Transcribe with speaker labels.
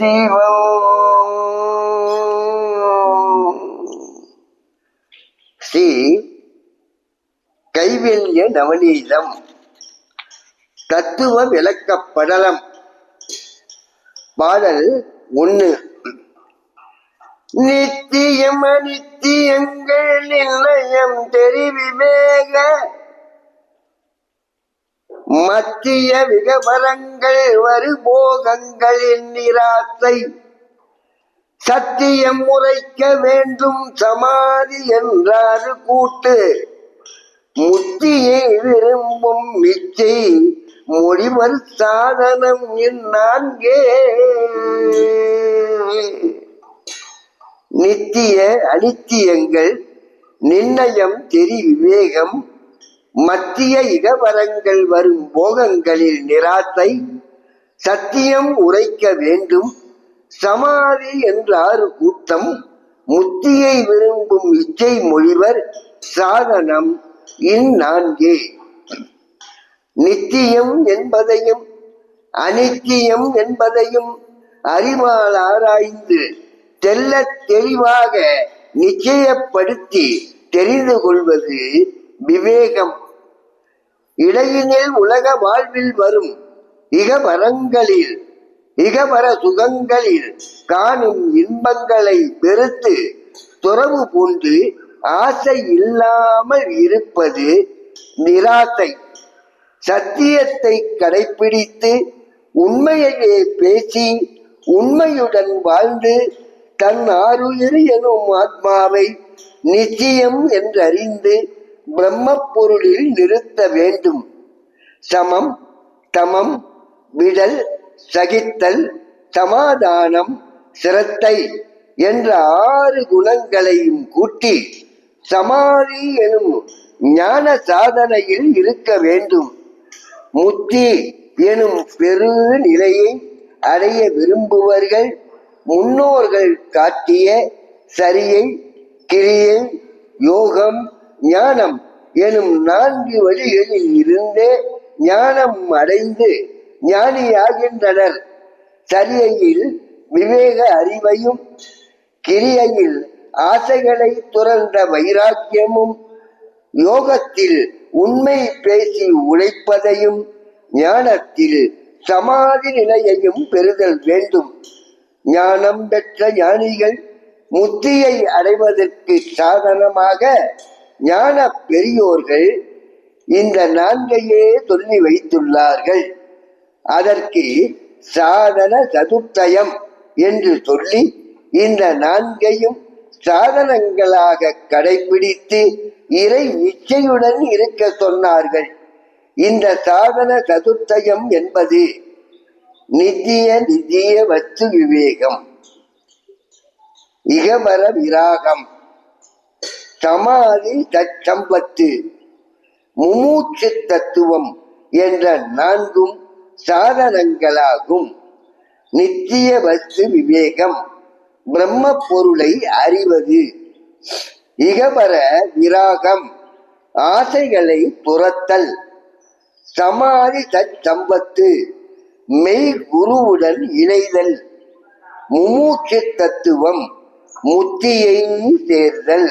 Speaker 1: சிவம். ஸ்ரீ கைவல்ய நவநீதம். தத்துவ விளக்கப்படலம். பாடல் ஒண்ணு. நித்தியம் அனித்தியங்கள் நிலையம் தெரிவிவேக. மத்திய விகபரங்கள் வருபோகங்களின் நிராசை சத்தியம் உரைக்க வேண்டும் சமாதி என்றாறு கூட்டு. முத்தியை விரும்பும் மிச்சை மொழிவர் சாதனம் நான்கே நித்திய அனித்தியங்கள் நிர்ணயம் தெரி விவேகம் மத்திய இடவரங்கள் வரும் போகங்களில் நிராத்தை சத்தியம் உரைக்க வேண்டும். சமாதி என்றாறு கூட்டம். முத்தியை விரும்பும் இச்சை மொழிவர் சாதனம். இந்நான்கே நித்தியம் என்பதையும் அனித்தியம் என்பதையும் அறிவால் ஆராய்ந்து தெல்ல தெளிவாக நிச்சயப்படுத்தி தெரிந்து கொள்வது விவேகம். இடையினில் உலக வாழ்வில் வரும் இகவரங்களில் இகவர சுகங்களில் காணும் இன்பங்களை பெருத்து துறவு பூண்டு ஆசை இல்லாமல் இருப்பது நிராசை. சத்தியத்தை கடைபிடித்து உண்மையையே பேசி உண்மையுடன் வாழ்ந்து தன் ஆறுயிர் எனும் ஆத்மாவை நிச்சயம் என்றறிந்து பிரம்ம பொருளில் நிறுத்த வேண்டும். சமம் தமம் விடல் சகித்தல் சமாதானம் சிரத்தை என்ற ஆறு குணங்களையும் கூட்டி சமாதி எனும் ஞான சாதனையில் இருக்க வேண்டும். முத்தி எனும் பெரு நிலையை அடைய விரும்புவர்கள் முன்னோர்கள் காட்டிய சரியை கிரியை யோகம் ஞானம் எனும் நான்கு வழிகளில் இருந்தே ஞானம் அடைந்து ஞானியாகின்றனர். சரியையில் விவேக அறிவையும் கிரியையில் ஆசைகளை துறந்த வைராக்கியமும் யோகத்தில் உண்மை பேசி உழைப்பதையும் ஞானத்தில் சமாதி நிலையையும் பெறுதல் வேண்டும். ஞானம் பெற்ற ஞானிகள் முத்தியை அடைவதற்கு சாதனமாக ஞான பெரியோர்கள் இந்த நான்கையே சொல்லி வைத்துள்ளார்கள். அதற்கு சாதன சதுர்த்தயம் என்று சொல்லி இந்த நான்கையும் சாதனங்களாக கடைபிடித்து இறை இச்சையுடன் இருக்க சொன்னார்கள். இந்த சாதன சதுர்த்தயம் என்பது நித்திய நிதிய வஸ்து விவேகம் இகமர விராகம் சமாதி தச்சம்பத்து முமூச்சு தத்துவம் என்ற நான்கும் சாதனங்களாகும். நித்திய வஸ்து விவேகம் பிரம்ம பொருளை அறிவது இகபர விராகம் ஆசைகளை துரத்தல் சமாதி தச்சம்பத்து மெய் குருவுடன் இணைதல் முமூச்சு தத்துவம் முத்தியை சேர்தல்.